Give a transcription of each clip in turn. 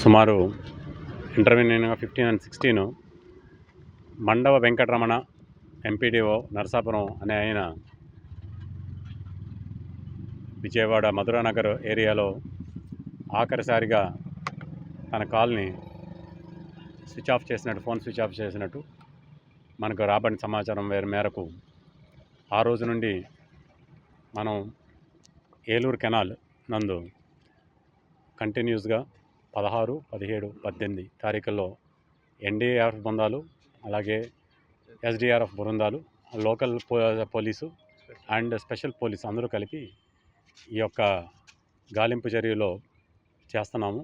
సుమారు intervening fifteen and sixteen. Mandava Venkataramana MPDO Narasapuram అనే ఆయన విజయవాడ మధురానగర్ ఏరియాలో ఆఖరిసారిగా తన కాల్ని స్విచ్ ఆఫ్ చేసినట్టు ఫోన్ స్విచ్ ఆఫ్ చేసినట్టు మనకు రాబడిన సమాచారం వేరు మేరకు ఆ రోజు నుండి మనం ఏలూరు కెనాల్ నందు కంటిన్యూస్గా పదహారు పదిహేడు పద్దెనిమిది తారీఖుల్లో ఎన్డీఆర్ఎఫ్ బృందాలు అలాగే ఎస్డిఆర్ఎఫ్ బృందాలు లోకల్ పో పోలీసు అండ్ స్పెషల్ పోలీసు అందరూ కలిపి ఈ యొక్క గాలింపు చర్యలో చేస్తున్నాము.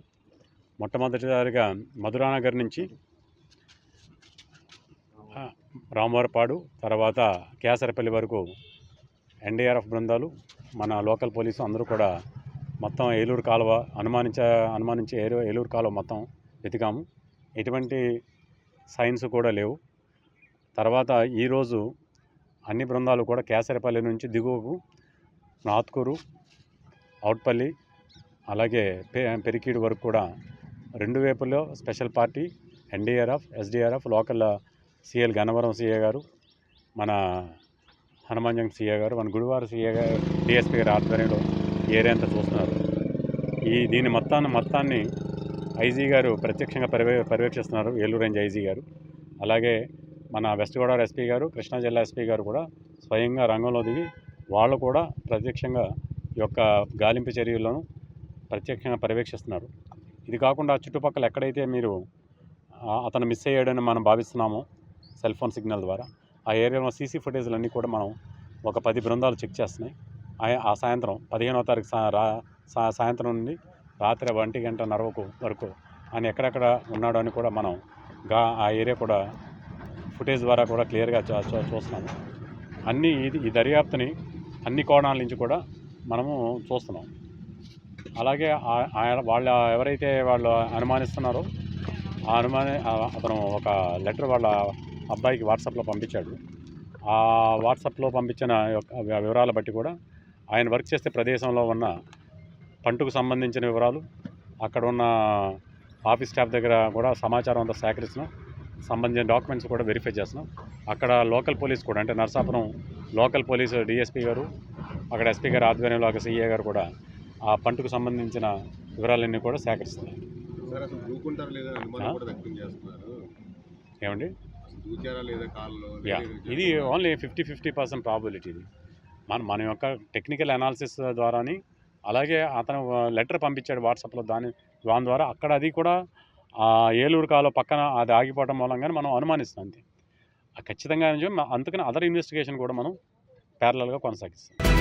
మొట్టమొదటిసారిగా మధురానగర్ నుంచి రామవరపాడు తర్వాత కేసరపల్లి వరకు ఎన్డీఆర్ఎఫ్ బృందాలు మన లోకల్ పోలీసు అందరూ కూడా మొత్తం ఏలూరు కాలువ అనుమానించ అనుమానించే ఏలూ ఏలూరు కాలువ మొత్తం వెతికాము. ఎటువంటి సైన్స్ కూడా లేవు. తర్వాత ఈరోజు అన్ని బృందాలు కూడా కేసరిపల్లి నుంచి దిగువకు నాత్కూరు అవుట్పల్లి అలాగే పె పెరికీడు వరకు కూడా రెండు వైపుల్లో special party NDRF SDRF local CL Gannavaram CA గారు మన హనుమాన్ సిఏ గారు మన గుడివారు సీఏ గారు డిఎస్పీ గారి ఆధ్వర్యంలో ఏరియా అంతా చూస్తున్నారు. ఈ దీని మొత్తాన్ని మొత్తాన్ని ఐజీ గారు ప్రత్యక్షంగా పర్యవే పర్యవేక్షిస్తున్నారు ఏలూరు రేంజ్ ఐజీ గారు. అలాగే మన వెస్ట్ గోదావరి ఎస్పీ గారు కృష్ణా జిల్లా ఎస్పీ గారు కూడా స్వయంగా రంగంలో దిగి వాళ్ళు కూడా ప్రత్యక్షంగా ఈ యొక్క గాలింపు చర్యలను ప్రత్యక్షంగా పర్యవేక్షిస్తున్నారు. ఇది కాకుండా చుట్టుపక్కల ఎక్కడైతే మీరు అతను మిస్ అయ్యాడని మనం భావిస్తున్నామో సెల్ ఫోన్ సిగ్నల్ ద్వారా ఆ ఏరియాలో సీసీ ఫుటేజ్లన్నీ కూడా మనం ఒక పది బృందాలు చెక్ చేస్తున్నాయి. ఆ- ఆ సాయంత్రం పదిహేనవ తారీఖు సా రా సా- సాయంత్రం నుండి రాత్రి ఒంటి గంట నరవకు వరకు ఆయన ఎక్కడెక్కడ ఉన్నాడో అని కూడా మనం గా ఆ ఏరియా కూడా ఫుటేజ్ ద్వారా కూడా క్లియర్గా చూస్తున్నాము. అన్ని ఇది ఈ దర్యాప్తుని అన్ని కోణాల నుంచి కూడా మనము చూస్తున్నాం. అలాగే ఆ- వాళ్ళ ఎవరైతే వాళ్ళు అనుమానిస్తున్నారో ఆ అనుమాని అతను ఒక లెటర్ వాళ్ళ అబ్బాయికి వాట్సాప్లో పంపించాడు. ఆ వాట్సాప్లో పంపించిన యొక్క వివరాల బట్టి కూడా ఆయన వర్క్ చేసే ప్రదేశంలో ఉన్న పంటకు సంబంధించిన వివరాలు అక్కడ ఉన్న ఆఫీస్ స్టాఫ్ దగ్గర కూడా సమాచారం అంతా సేకరిస్తున్నాం. సంబంధించిన డాక్యుమెంట్స్ కూడా వెరిఫై చేస్తున్నాం. అక్కడ లోకల్ పోలీస్ కూడా అంటే నరసాపురం లోకల్ పోలీసు డిఎస్పీ గారు అక్కడ ఎస్పీ గారు ఆధ్వర్యంలో అక్కడ సిఏ గారు కూడా ఆ పంటకు సంబంధించిన వివరాలన్నీ కూడా సేకరిస్తున్నారు. ఏమండి? ఇది only fifty fifty percent probability ఇది. మన మన యొక్క టెక్నికల్ అనాలిసిస్ ద్వారాని అలాగే అతను లెటర్ పంపించాడు వాట్సాప్లో దాని దాని ద్వారా అక్కడ అది కూడా ఏలూరు కాలో పక్కన అది ఆగిపోవడం మూలంగానే మనం అనుమానిస్తాం అంతే. ఆ ఖచ్చితంగా అందుకని అదర్ ఇన్వెస్టిగేషన్ కూడా మనం ప్యారలల్గా కొనసాగిస్తాం.